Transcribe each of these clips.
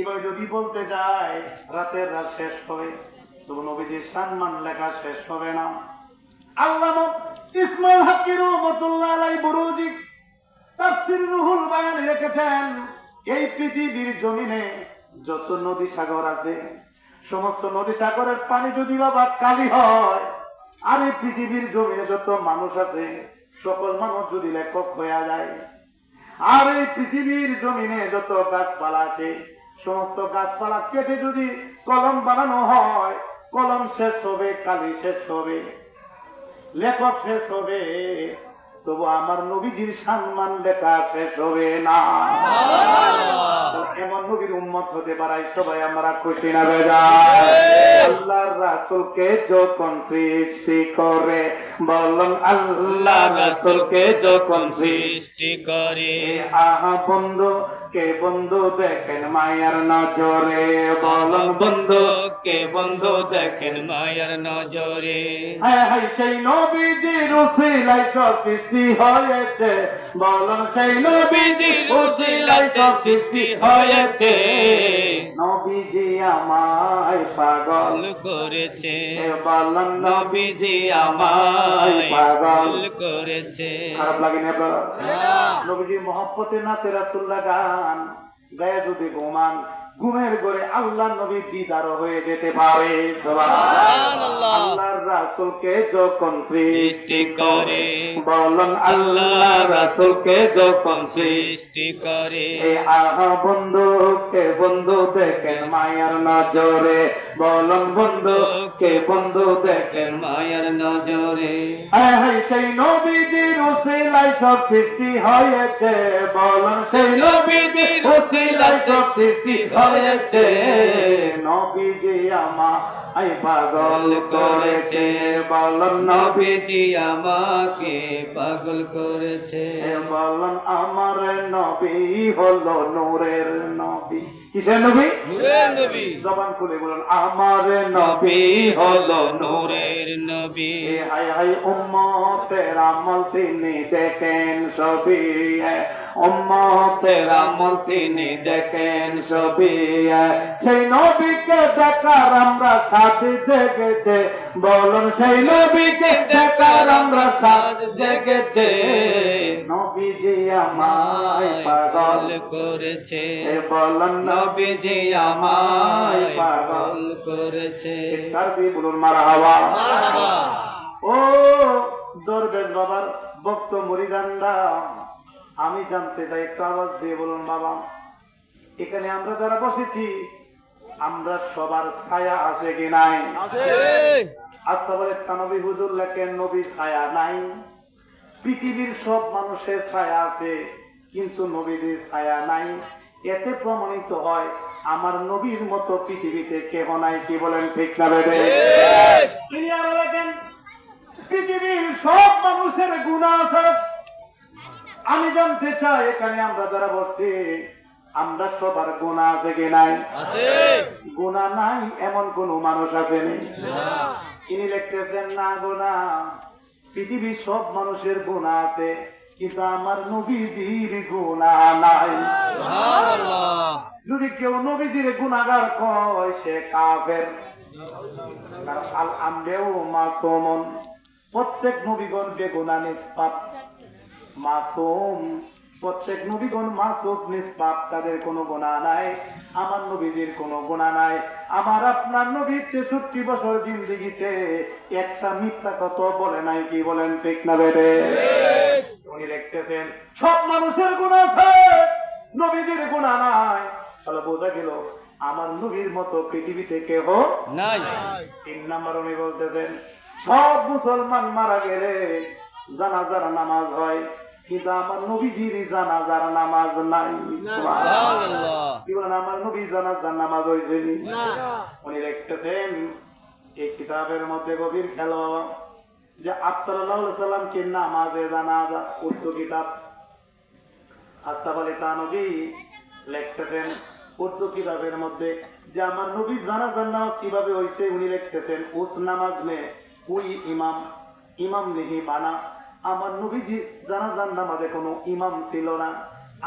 এবার যদি বলতে যায়, রাতের রাত শেষ হবে তবু নবীজির সম্মান লেখা শেষ হবে না। আল্লাহ ইসমাইল হাকির রহমতুল্লাহ আলাই বুরুজি তাফসির রুহুল বায়ানে রেখেছেন, এই পৃথিবীর জমিনে যত নদী সাগর আছে, সমস্ত নদী সাগরের পানি যদি বাবা কালি হয়, আর এই পৃথিবীর জমিনে যত মানুষ আছে, সকল মানুষ যদি লেখক হয়ে যায়, আর এই পৃথিবীর জমিনে যত গাছপালা আছে সমস্ত গাছপালা কেটে যদি কলম বানানো হয়, কলম শেষ হবে, কালি শেষ হবে, লেখক শেষ হবে, তবু আমার নবীজির সম্মান লেখা শেষ হবে না। এমন নবীর উম্মত হতে পারাই সবাই আমরা খুশি না বেজা। আল্লাহর রাসূলকে যখন সৃষ্টি করে, বলুন আল্লাহ রাসূলকে যখন সৃষ্টি করে, আহা বন্ধু কে বন্ধু দেখেন মায়ের নজরে? বলন বন্ধু কে বন্ধু দেখেন মায়ের নজরে? হ্যাঁ হ্যাঁ সেই নবীজি রুসিলাই সব সৃষ্টি হয়েছে। বলন সেই নবীজি রুসি লাই সৃষ্টি হয়েছে। নবীজি আমায় পাগল করেছে। বলুন নবীজি আমায় পাগল। করেছে। খারাপ লাগেনি আপনারা নবীজি মহব্বতে নাতে রাসুল্লাহ গান গায়ে যদি ঘুমান ঘুমের ঘরে আল্লাহ নবী দিদার হয়ে যেতে পারে। আল্লাহর রাসুলকে যখন সৃষ্টি করে বলুন আল্লাহ রাসূলকে যখন সৃষ্টি করে। আহা বন্ধু কে বন্ধু দেখেন মায়ার নজরে। বলুন বন্ধু কে বন্ধু দেখেন দেখেন মায়ার নজরে। হ্যাঁ হ্যাঁ সেই নবীজির উসিলায় সব সৃষ্টি হয়েছে। বলুন সেই নবীজির উসিলায় সব সৃষ্টি হয়েছে নবীজি আমায় পাগল করেছে বলুন নবী। নবীজি আমাকে পাগল করেছে। বলুন আমার নবী হলো নূরের নবী। কিসের নবী? নূরের নবী। জবান খুলে বলুন আমার নবী নবী হলো নূরের নবী। হাই হাই উম্মতের আমল তিনি দেখেন সবই উম্মতের আমল তিনি দেখেন সবই সেই নবীকে দেখার আমরা জেগেছে বলুন সেই নবীকে দেখার আমরা সাজ জেগেছে। নবীজি আমায় পাগল করেছে। বলুন নবীজি আমায় পাগল করেছে। নবী বলুন মারা মারহাবা। ও দরবেশ বাবার ভক্ত মরিদান্দা আমি জানতে চাই একটু আওয়াজ দিয়ে বলুন বাবা। এখানে আমরা যারা বসেছি আমরা সবার ছায়া আছে কি নাই? আচ্ছা বলে তানবী হুজুর লেখেন নবী ছায়া নাই। পৃথিবীর সব মানুষের ছায়া আছে কিন্তু নবীদের ছায়া নাই। এতে প্রমাণিত হয় আমার নবীর মতো পৃথিবীতে কেহ নাই কি বলেন ঠিক না তিনি আরও লেখেন পৃথিবীর সব মানুষের গুণা আছে। আমি জানতে চাই এখানে আমরা যারা বসছি আমরা সবার গুণা আছে কি নাই? আছে। গুণা নাই এমন কোন মানুষ আছে নি? তিনি লিখতেছেন না গুণা পৃথিবীর সব মানুষের গুণা আছে কিন্তু আমার নবীজির গুণা নাই। যদি কেউ নবীজির গুণাগার কয় সে কাফের। আল মাসুমন প্রত্যেক নবীগণ বেগুনা নিষ্পাপ। মাসুম প্রত্যেক নবীগণ মাসুক নিষ্পাপ তাদের কোনো গুণা নাই আমার নবীজির কোনো গুণা নাই। আমার আপনার নবীর তেষট্টি বছর জিন্দিগিতে একটা মিথ্যা কথা বলে নাই কি বলেন ঠিক না বেড়ে উনি লিখতেছেন সব মানুষের গুণ আছে নবীজির গুণা নাই। তাহলে বোঝা গেল আমার নবীর মতো পৃথিবীতে কেহ নাই। তিন নাম্বার উনি বলতেছেন সব মুসলমান মারা গেলে জানাজার নামাজ হয় কিন্তু আমার নবীজির জানাজার নামাজ নাই। কি বলেন আমার নবী জানাজার নামাজ হয়েছে উনি লিখতেছেন এই কিতাবের মধ্যে গভীর খেলো যে আফসাল্লাহ সাল্লামকে নামাজে জানাজা উর্দু কিতাব। আসাফ আলী তানবী লিখতেছেন উর্দু কিতাবের মধ্যে যে আমার নবী জানাজার নামাজ কীভাবে হয়েছে উনি লিখতেছেন উস নামাজ মে কুই ইমাম ইমাম নেহি মানা আমার নবীজি জানাজার নামাজে কোনো ইমাম ছিল না।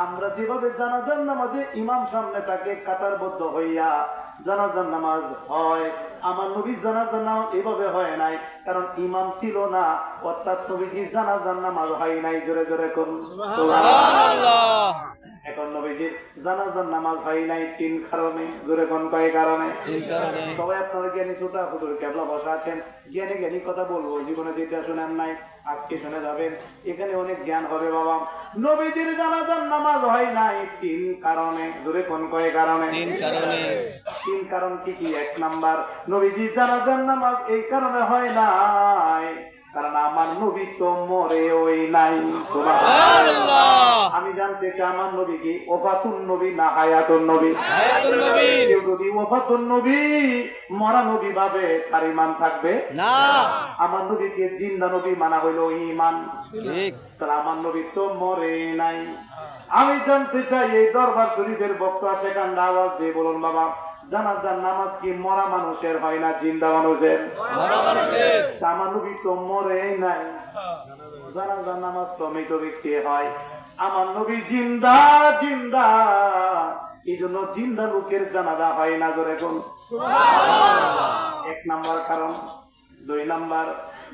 আমরা যেভাবে জানাজার নামাজে ইমাম সামনে তাকে কাতারবদ্ধ হইয়া জানাজার নামাজ হয়, আমার নবী জানাজার নামাজ এভাবে হয় নাই, কারণ ইমাম ছিল না, অর্থাৎ নবীজি জানাজার নামাজ হয় নাই, জোরে জোরে করুন এখন জানাজার নামাজ হয় নাই তিন কারণে জোরে কোন কয় কারণে? সবাই আপনারা জ্ঞানী শ্রোতা হুজুর কেবলা বসা আছেন। জ্ঞানী জ্ঞানী কথা বলব জীবনে যেটা শুনেন নাই আজকে শুনে যাবেন। এখানে অনেক জ্ঞান হবে বাবা। নবীজির জানাজার নামাজ হয় নাই তিন কারণে। জোরে কোন কয় কারণে? তিন কারণে। তিন কারণ কি কি? এক নাম্বার নবীজি জানাজার নামাজ এই কারণে হয় নাই কারণ আমার নবী তো মরে ওই নাই আমি জানতে চাই আমার নবী কি? ওফাতুন নবী না হায়াতুন নবী? কেউ যদি ওফাতুন নবী মরা নবী ভাবে তার ইমান থাকবে? না। আমার নবীকে জিন্দা নবী মানা হইল ইমান তাহলে আমার নবী তো মরে নাই। আমি জানতে চাই এই দরবার শরীফের বক্তা সেখানটা আওয়াজ দিয়ে বলুন বাবা। জানাজার নামাজ কি মরা মানুষের হয় না জিন্দা মানুষের? মরা মানুষের। তা তো মরে নাই। জানাজার নামাজ তো মৃত ব্যক্তি হয়। আমার নবী জিন্দা জিন্দা। এই জন্য জিন্দা লোকের জানাজা হয় না জোরে কোন এক নাম্বার কারণ দুই নাম্বার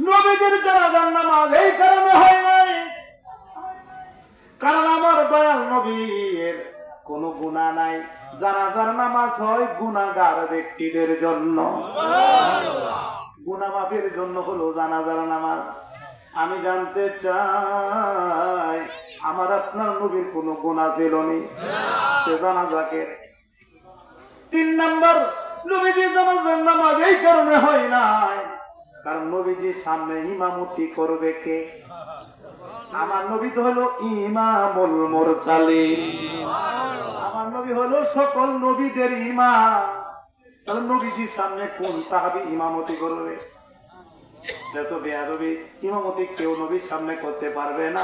নবীদের জানাজার নামাজ এই কারণে হয় নাই। কারণ আমার দয়াল নবীর কোন গুণা নাই। জানাজার নামাজ হয় গুণাগার ব্যক্তিদের জন্য। গুণা মাফের জন্য হলো জানাজার নামাজ। আমি জানতে চাই, আমার আপনার নবীর কোনো গুণা ছিল নি? সে জানাজাকে। তিন নাম্বার, নবীজি জানাজার নামাজ এই কারণে হয় নাই, কারণ নবীজির সামনে ইমামতি করবে কে? আমার নবী তো হলো ইমামুল মুরসালিন। নবী হলো সকল নবীদের ইমাম। তাহলে নবীজির সামনে কোন সাহাবি ইমামতি করবে? বেয়াদবি। ইমামতি কেউ নবীর সামনে করতে পারবে না।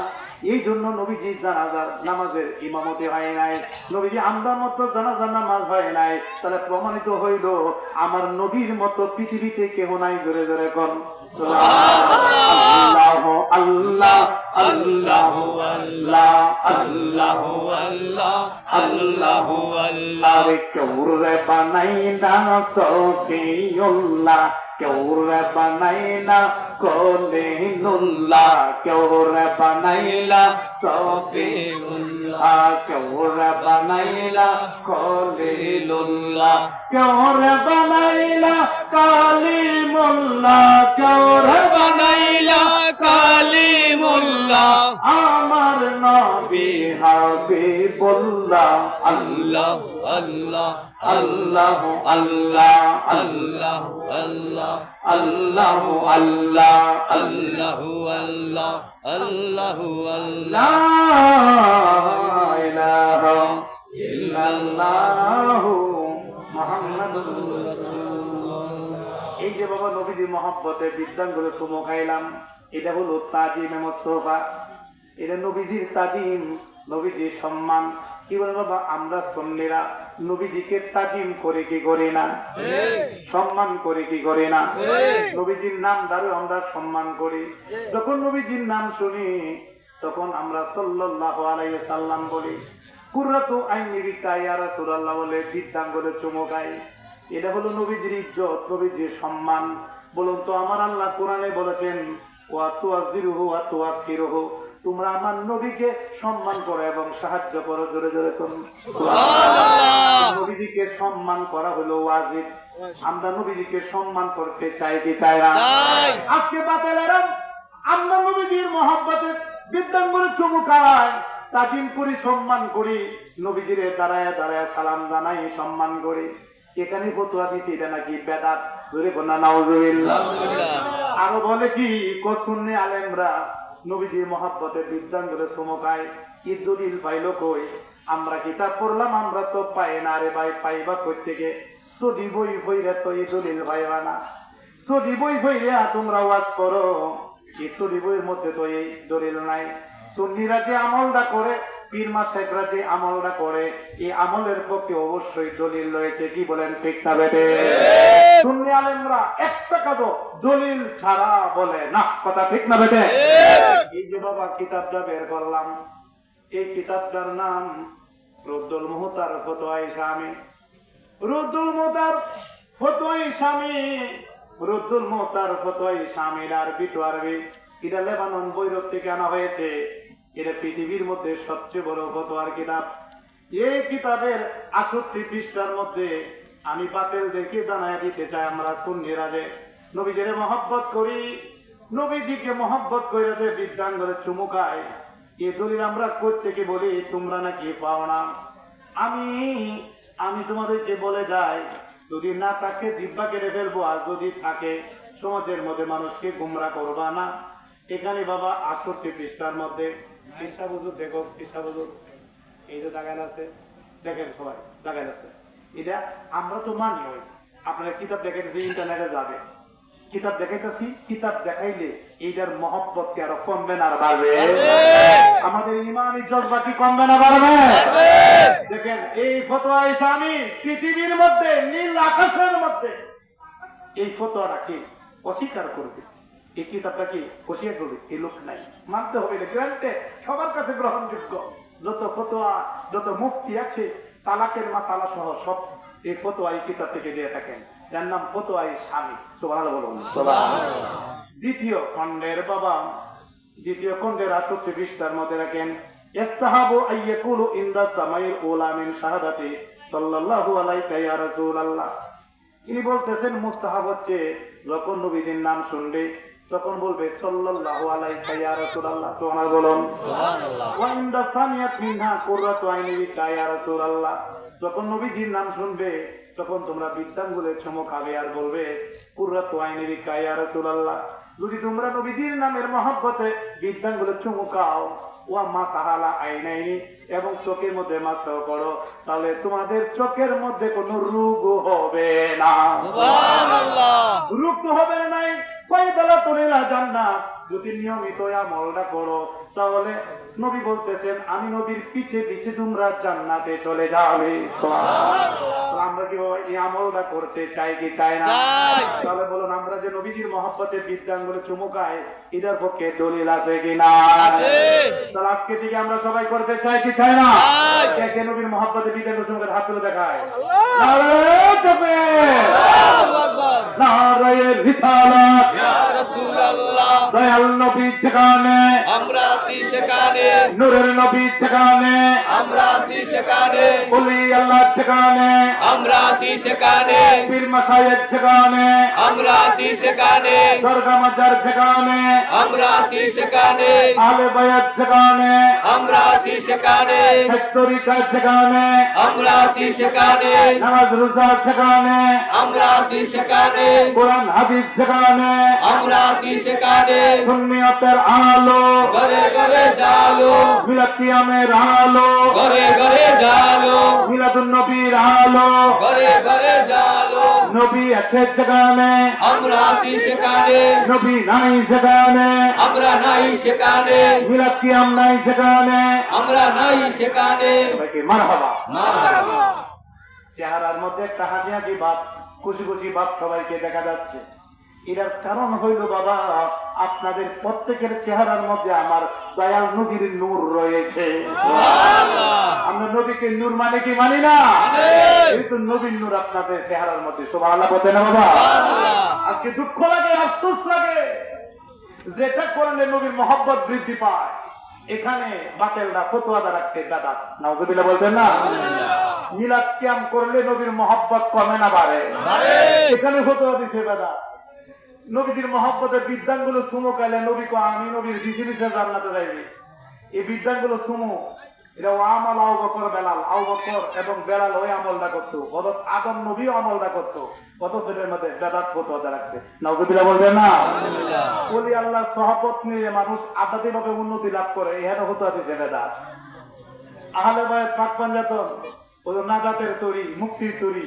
এই জন্য নবীজি জানাজার নামাজের ইমামতি হয় নাই। নবীজি আমদার মতো জানাজার নামাজ হয় নাই। তাহলে প্রমাণিত হইল, আমার নবীর মতো পৃথিবীতে কেহ নাই জোরে জোরে কর আল্লাহ আল্লাহ আল্লাহ আল্লাহ আল্লাহ। আল্লাহ আল্লাহ। কেউরে বানাই না, সফিউল্লাহ। কেউরে বানাই না, কলিনুল্লাহ। কেউরে বানাইলা সফিউল্লাহ। কেউরে বানাইলা কলিলুল্লাহ কেউরে বানাইলা কালিমুল্লাহ। কেউরে আল্লাহ আল্লাহ আল্লাহ আল্লাহ আল্লাহ আল্লাহ আল্লাহ আল্লাহ আল্লাহ আল্লাহ আল্লাহ। ইলাহা ইল্লাল্লাহ মুহাম্মাদুর এই যে বাবা নবীজি মহব্বতে বিদ্যাঙ্গুলো সুমো খাইলাম, এটা হলো তাজিমে মোস্তফা। এটা নবীজির তাজিম, নবীজির সম্মান। কি বলে বাবা? আমরা সন্নিরা নবীজিকে তাজিম করে কি করে না? সম্মান করে কি করে না? নবীজির নাম দ্বারা আমরা সম্মান করি। যখন নবীজির নাম শুনি, তখন আমরা সাল্লাল্লাহু আলাইহি সাল্লাম বলি, কুররাতু আইনি বিকা ইয়া রাসূলুল্লাহ বলে বিদ্যাঙ্গলে চুমকাই এটা হলো নবীজির ইজ্জত, নবীজির সম্মান। বলুন তো, আমার আল্লাহ কোরআনে বলেছেন, ওয়া তুআজিরুহু ওয়া তুআখিরুহু তোমরা আমার নবীকে সম্মান করো এবং সাহায্য করো। জোরে জোরে নবীজিকে সম্মান করা হলো ওয়াজিব। আমরা নবীজিকে সম্মান করতে চাই কি চাই না? আজকে বাতেলেরা আমরা নবীজির মহব্বতে বিদ্যাঙ্গনে চুমুকায় তাকিম করি সম্মান করি। নবীজির দাঁড়ায় দাঁড়ায় সালাম জানাই সম্মান করি। এখানে ফতুয়া দিছি এটা নাকি বেদাত? ধরে কন্যা নাউজুবিল্লাহ। আরও বলে কি? কসুন্নি আলেমরা নবীজির মহাব্বতে করে সমকায়। ঈদ দলিল পাইল কই? আমরা কিতাব পড়লাম, আমরা তো পাই না রে ভাই, পাইবা কই থেকে? সদি বই বইরে তো এই দলিল পাইবা না। সদি বই বইরে তোমরা ওয়াজ করো। এই সদি বইয়ের মধ্যে তো এই দলিল নাই। সন্নিরা যে আমলটা করে পীর মাসাইকরা যে আমলটা করে, এই আমলের পক্ষে অবশ্যই দলিল রয়েছে। কি বলেন ঠিক না বেটে সুন্নি আলেমরা একটা কাজও দলিল ছাড়া বলে না। কথা ঠিক না বেটে এই যে বাবা কিতাবটা বের করলাম। এই কিতাবটার নাম রুদ্দুল মুহতার ফতোয়াই স্বামী। রুদ্দুল মুহতার ফতোয়াই স্বামী, রুদ্দুল মুহতার ফতোয়াই স্বামীর আরবি টু আরবি এটা লেবানন বৈরব থেকে আনা হয়েছে। এটা পৃথিবীর মধ্যে সবচেয়ে বড় ফতোয়ার কিতাব। এই কিতাবের আসত্তি পৃষ্ঠার মধ্যে আমি বাতেলদেরকে জানায় দিতে চাই আমরা সুন্নিরা যে নবীজির মহব্বত করি, নবীজিকে মহব্বত করে যে বিদ্যাঙ্গলে চুমুকায় এ দলিল আমরা প্রত্যেকে বলি, তোমরা নাকি পাও না। আমি আমি তোমাদেরকে বলে যাই, যদি না থাকে জিব্বা কেটে ফেলব, আর যদি থাকে, সমাজের মধ্যে মানুষকে গুমরা করবা না। এখানে বাবা আষট্টি পৃষ্ঠার মধ্যে পৃষ্ঠা বুঝুক দেখো পৃষ্ঠা বুঝুক এই যে দাগান আছে দেখেন সবাই দাগান আছে। এটা আমরা তো মানি ওই। আপনারা কিতাব দেখাইতেছি ইন্টারনেটে যাবে। কিতাব দেখাইতেছি কিতাব দেখাইলে এইটার মহব্বত কি আরও কমবে না বাড়বে? আমাদের ইমানি জজবা কি কমবে না বাড়বে? দেখেন এই ফতোয়া এসে আমি পৃথিবীর মধ্যে নীল আকাশের মধ্যে এই ফতোয়াটা কি অস্বীকার করবে? এই কিতাবটা কি অস্বীকার করবে এই লোক নাই। মানতে হবে না গ্রান্টে সবার কাছে গ্রহণযোগ্য। যত ফতোয়া যত মুফতি আছে তালাকের মাসালা সহ সব এই ফতোয়া এই কিতাব থেকে দিয়ে থাকেন। যার নাম ফতোয়া স্বামী। সোভাল বলুন। দ্বিতীয় খণ্ডের বাবা দ্বিতীয় খণ্ডের আষট্টি পৃষ্ঠার মধ্যে রাখেন ইস্তাহাবু আইয়াকুলু ইনদা সামাইল উলা মিন শাহাদাতি সাল্লাল্লাহু আলাইকা ইয়া রাসূলুল্লাহ। ইনি বলতেছেন মুস্তাহাব হচ্ছে যখন নবীজির নাম শুনবে তখন বলবে সাল্লাল্লাহু আলাইহি ইয়া রাসূলুল্লাহ সুবহানাল্লাহ বলুন। ওয়া ইনদা সানিয়াত মিনহা কুররাতু আইনি ইয়া রাসূলুল্লাহ যখন নবীজির নাম শুনবে তখন তোমরা বিদ্যাঙ্গুলের চমক খাবে আর বলবে কুররাতু আইনি ইয়া রাসূলুল্লাহ যদি তোমরা নবীজির নামের মহব্বতে বিদ্যাঙ্গুলের চমকাও ওয়া মাসাহালা আইনাইনি এবং চোখের মধ্যে মাসাও করো তাহলে তোমাদের চোখের মধ্যে কোনো রোগ হবে না। রোগ তো হবে না নাই কয় দলা তোলেরা না যদি নিয়মিত আমলটা করো তাহলে নবী বলতেছেন আমি নবীর পিছে পিছে তোমরা জান্নাতে চলে যাবে আমরা কি এই আমলটা করতে চাই কি চাই না। তাহলে বলুন আমরা যে নবীজির মহব্বতে বিদ্যাঙ্গুলো চুমুকায় এটার পক্ষে দলিল আছে কি না? তাহলে আজকে থেকে আমরা সবাই করতে চাই কি চাই না? কে নবীর মহব্বতে বিদ্যাঙ্গুলো চুমুকায় হাত তুলে দেখায়? রিসালাত। ইয়া রাসূলুল্লাহ। দয়াল নবী যেখানে। আমরা আছি সেখানে। নূরের নবী যেখানে আমরা আছি সেখানে। বলি আল্লাহ যেখানে আমরা আছি সেখানে। পীর মাসায়ের যেখানে আমরা আছি সেখানে। দরগা মাজার যেখানে আমরা আছি সেখানে। আলে বায়াত যেখানে আমরা আছি সেখানে। তরিকা আমরা আছি সেখানে। নামাজ রোজা যেখানে আমরা আছি সেখানে। কোরআন হাদিস যেখানে আমরা আছি সেখানে। সুন্নিয়তের আলো। ঘরে ঘরে জালো। মিলাদ কিয়ামের আলো। ঘরে ঘরে জালো। মিলাদুন নবীর আলো। ঘরে ঘরে জালো। নবী আছে যেখানে আমরা আছি সেখানে। নবী নাই যেখানে আমরা নাই সেখানে। মিলাদ কিয়াম নাই যেখানে আমরা নাই সেখানে। মারহাবা। মারহাবা। চেহারার মধ্যে একটা হাসি হাসি ভাব খুশি খুশি ভাব সবাইকে দেখা যাচ্ছে। এটার কারণ হইল বাবা আপনাদের প্রত্যেকের চেহারার মধ্যে আমার দয়াল নবীর নূর রয়েছে। আমরা নবীকে নূর মানে কি মানি না? কিন্তু নবীর নূর আপনাদের চেহারার মধ্যে সবাই আল্লাহ বলতে না বাবা? আজকে দুঃখ লাগে আফসোস লাগে। যেটা করলে নবীর মহব্বত বৃদ্ধি পায় এখানে বাতেলরা ফতুয়াদা রাখছে দাদা নাউজুবিল্লাহ বলতেন না? মিলাদ ক্যাম করলে নবীর মহব্বত কমে না বাড়ে। এখানে ফতুয়া দিছে দাদা। নবীজির মহব্বতে বিদ্যানগুলো সুমো কাইলে নবী কো আমি নবীর দিছি দিছে জান্নাতে যাইবি। এই বিদ্যানগুলো সুমো এটা ও আমল আউ বকর বেলাল আউ বকর এবং বেলাল ওই আমলটা করতো। অথচ আদম নবী আমলটা করতো। কত ছেলের মধ্যে বেদাত ফতুয়া রাখছে নাউজুবিল্লাহ বলবেন না? বলি আল্লাহ সহপত নিয়ে মানুষ আদাতি ভাবে উন্নতি লাভ করে এখানে হতো দিছে বেদাত। আহলে ভাই পাক পাঞ্জাতন ওই নাজাতের তরি মুক্তির তরি।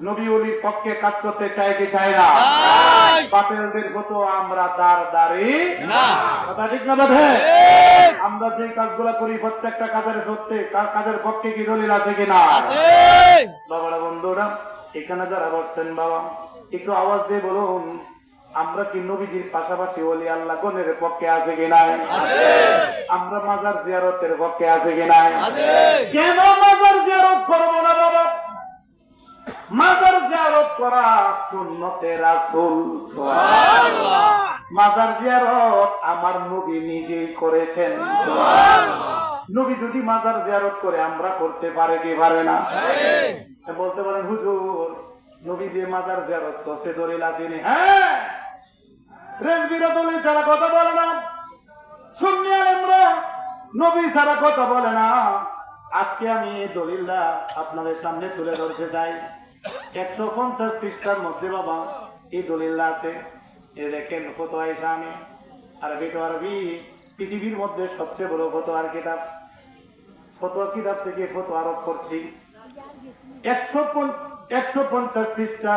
নবী অলির পক্ষে কাজ করতে চায় কি চায় না? চাই। বাতিলদের মতো আমরা দাঁড় দাঁড়ি না। কথা ঠিক না বাধে? আমরা যে কাজগুলা করি প্রত্যেকটা কাজের সত্যি কা- কাজের পক্ষে কি দলিল আছে কিনা আছে। বাবারা বন্ধুরা এখানে যারা বসছেন বাবা একটু আওয়াজ দিয়ে বলুন আমরা কি নবীজির পাশাপাশি ওলি আল্লাহ গণের পক্ষে আছে কিনা আছে। আমরা মাজার জিয়ারতের পক্ষে আছে কিনা আছে। কেন মাজার জিয়ারত করব না বাবা? মাজার জিয়ারত করা সুন্নতে রাসূল। মাজার জিয়ারত আমার নবী নিজেই করেছেন। নবী যদি মাজার জিয়ারত করে, আমরা করতে পারে কি পারে না? বলতে পারেন, হুজুর, নবী যে মাজার জিয়ারত করছে, দলিল আসেনি হ্যাঁ! রেজবিরা দলিল ছাড়া কথা বলে না। সুন্নি আলেমরা নবী ছাড়া কথা বলে না। আজকে আমি দলিলটা আপনাদের সামনে তুলে ধরতে চাই। একশো পঞ্চাশ পৃষ্ঠার মধ্যে বাবা, এই দলিলটা আছে। এ দেখেন, ফতোয়া ইসলামী, আরবি তো আরবি, পৃথিবীর মধ্যে সবচেয়ে বড় ফতোয়ার কিতাব। ফতোয়া কিতাব থেকে ফতোয়া আরোপ করছি। একশো একশো পঞ্চাশ পৃষ্ঠা,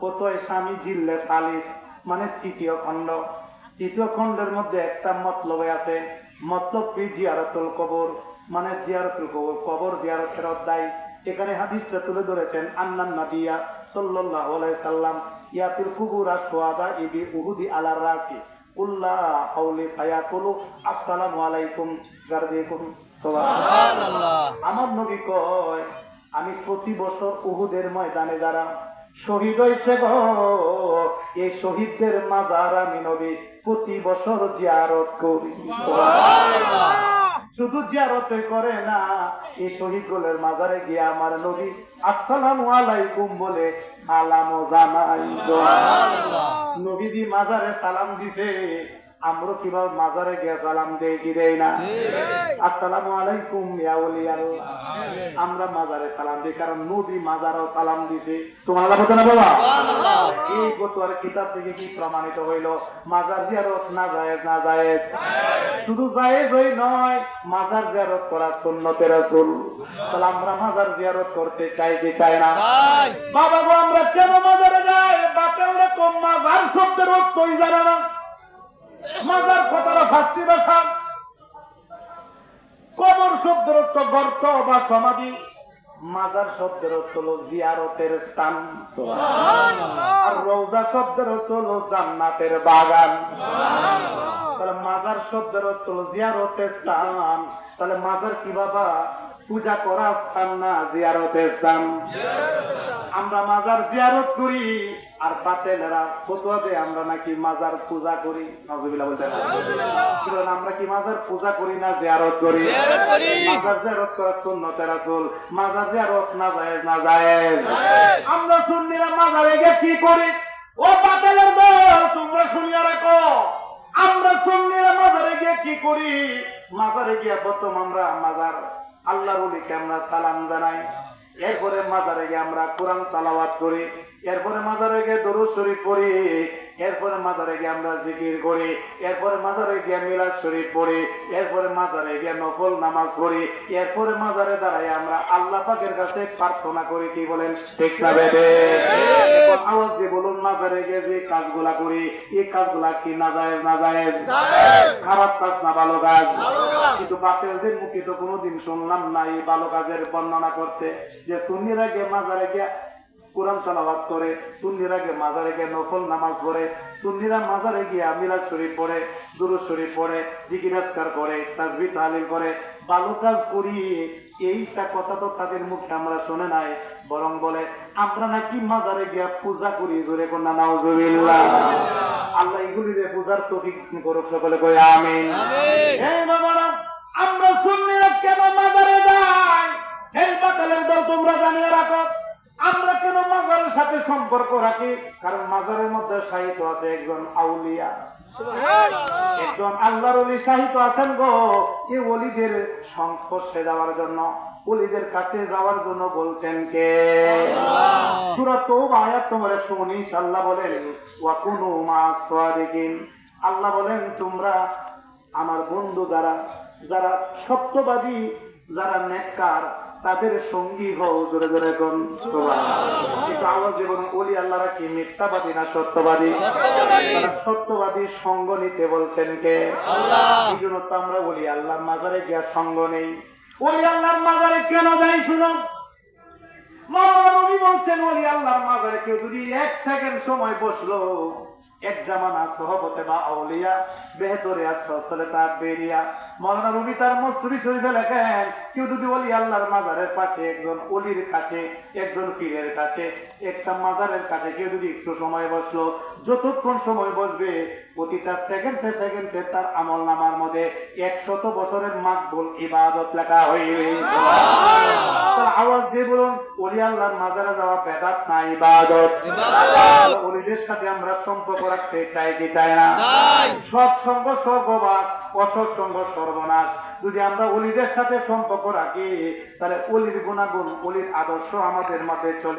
ফতোয় স্বামী জিল্লে সালিস মানে তৃতীয় খণ্ড। তৃতীয় খণ্ডের মধ্যে একটা মতলবে আছে মতলব কি জিয়ারতুল কবর মানে জিয়ারতুল কবর কবর জিয়ারতের অধ্যায়। এখানে হাদিসটা তুলে ধরেছেন আন্নান নাবিয়া সাল্লাল্লাহু আলাইহি সাল্লাম ইয়াতুল কুবুরা সুয়াদা ইবি উহুদি আলার রাসি উল্লাহ হাউলি ফায়াকুলু আসসালামু আলাইকুম গারদিকুম সুবহানাল্লাহ সুবহানাল্লাহ। আমার নবী কয় আমি প্রতি বছর উহুদের ময়দানে যারা শহীদ হয়েছে গো এই শহীদদের মাজার আমি নবী প্রতি বছর জিয়ারত করি। শুধু জিয়ারতে করে না এই শহীদ গোলের মাজারে গিয়ে আমার নবী আসসালামু আলাইকুম বলে সালাম জানাই। নবীজি মাজারে সালাম দিছে। আমরা কীভাবে মাজারে গিয়ে সালাম দেই কি দেই না? আসসালামু আলাইকুম ইয়া আল্লাহ। আমরা মাজারে সালাম দিই কারণ নবী মাজারও সালাম দিছে। সুবহানাল্লাহ বলতে না বাবা এই ফতোয়ার কিতাব থেকে কি প্রমাণিত হইল? মাজার জিয়ারত না জায়েজ না জায়েজ? শুধু জায়েজ হই নয় মাজার জিয়ারত করা সুন্নতে রাসূল। তাহলে আমরা মাজার জিয়ারত করতে চাই কি চাই না? বাবা গো আমরা কেন মাজারে যাই? বাতেল তো মাজার শব্দের অর্থই জানে না। মাজার কথাটা ফার্সি ভাষা কবর শব্দের অর্থ গর্ত বা সমাধি। মাজার শব্দের অর্থ হলো জিয়ারতের স্থান। আর রৌজা শব্দের অর্থ হলো জান্নাতের বাগান। তাহলে মাজার শব্দের অর্থ হলো জিয়ারতের স্থান। তাহলে মাজার কি বাবা? পূজা করা স্থান না জিয়ারতের স্থান। আমরা মাজার জিয়ারত করি আর বাতেলেরা ফতোয়া দেয় আমরা নাকি মাজার পূজা করি। নজবিল্লাহ বলতে আমরা কি মাজার পূজা করি না জিয়ারত করি? মাজার জিয়ারত করা সুন্নতে রাসূল। মাজার জিয়ারত না জায়েজ না জায়েজ। আমরা সুন্নিরা মাজারে গিয়ে কি করি? ও বাতেলের দল তোমরা শুনিয়া রাখো। আমরা সুন্নিরা মাজারে গিয়ে কি করি? মাজারে গিয়ে প্রথম আমরা মাজার আল্লাহর ওলিকে আমরা সালাম জানাই। এরপরে মাজারে আমরা কোরআন তালাওয়াত করি। এরপরে মাজারে গিয়ে দরুদ শরীফ পড়ি এরপরে মাজারে গিয়ে আমরা জিকির করি এরপরে মাজারে গিয়ে মিলাদ শরীফ পড়ি এরপরে মাজারে গিয়ে নফল নামাজ পড়ি এরপরে মাজারে দাঁড়াই আমরা আল্লাহ পাকের কাছে প্রার্থনা করি কি বলেন? ঠিক না বেদে আওয়াজ দিয়ে বলুন মাজারে গিয়ে যে কাজগুলা করি এই কাজগুলা কি না যায় না যায় খারাপ কাজ না ভালো কাজ? কিন্তু বাপেরদের মুখে তো কোনোদিন শুনলাম না এই ভালো কাজের বর্ণনা করতে। যে সুন্নির আগে মাজারে গিয়ে কোরআন সালাবাদ করে সুন্নির আগে মাজারে গিয়ে নফল নামাজ পড়ে সুন্নিরা মাজারে গিয়ে মিলাদ শরীফ পড়ে দুরুদ শরীফ পড়ে জিকিরাজকার করে তাজবি তাহলিল করে ভালো কাজ করি এইটা কথা তো তাদের মুখে আমরা শুনে নাই বরং বলে আমরা নাকি মাজারে গিয়া পূজা করি জোরে কন্যা নাউজুবিল্লাহ। আল্লাহ এগুলিরে পূজার তৌফিক করুক সকলে কই আমিন। আমরা সুন্নিরা কেন মাজারে যাই? এই বাতালের দল তোমরা জানিয়ে রাখো। আমরা কেন মাজারের সাথে সম্পর্ক রাখি? কারণ মাজারের মধ্যে সাহিত্য আছে একজন আউলিয়া। একজন আল্লাহর অলি সাহিত্য আছেন গো। এই অলিদের সংস্পর্শে যাওয়ার জন্য অলিদের কাছে যাওয়ার জন্য বলছেন কে? সুরাত আয়াত নম্বর 119 আল্লাহ বলেন ওয়া কুনু মা সাদিকিন। আল্লাহ বলেন তোমরা আমার বন্ধু যারা যারা সত্যবাদী যারা নেককার তাদের সঙ্গী হও জোরে জোরে কোন কিন্তু আল্লাহ জীবন ওলি আল্লাহরা কি মিথ্যাবাদী না সত্যবাদী? তারা সত্যবাদী সঙ্গ নিতে বলছেন কে? এই জন্য তো আমরা বলি আল্লাহর মাজারে গিয়া সঙ্গ নেই। ওলি আল্লাহর মাজারে কেন যাই শুনুন মৌলানা নবী বলছেন ওলি আল্লাহর মাজারে কেউ যদি এক সেকেন্ড সময় বসল এক জামানা সহবতে বা আউলিয়া বেহতরে আসলে তার বেরিয়া। মৌলানা রবি তার মস্তুরি শরীফে লেখেন কেউ যদি ওলি আল্লাহর মাজারের পাশে একজন অলির কাছে একজন পীরের কাছে একটা মাজারের কাছে কেউ যদি একটু সময় বসল যতক্ষণ সময় বসবে প্রতিটা সেকেন্ডে সেকেন্ডে তার আমল নামার মধ্যে একশত বছরের মাকবুল ইবাদত লেখা হয়ে আওয়াজ দিয়ে বলুন ওলি আল্লাহর মাজারে যাওয়া বেদাত না ইবাদত। ওলিদের সাথে আমরা সম্পর্ক রাখতে চাই কি চাই না? সৎসঙ্গ সর্ববাস অসৎসঙ্গ সর্বনাশ। যদি আমরা অলিদের সাথে সম্পর্ক রাখি তাহলে অলির গুণাগুণ অলির আদর্শ আমাদের মাঝে চলে।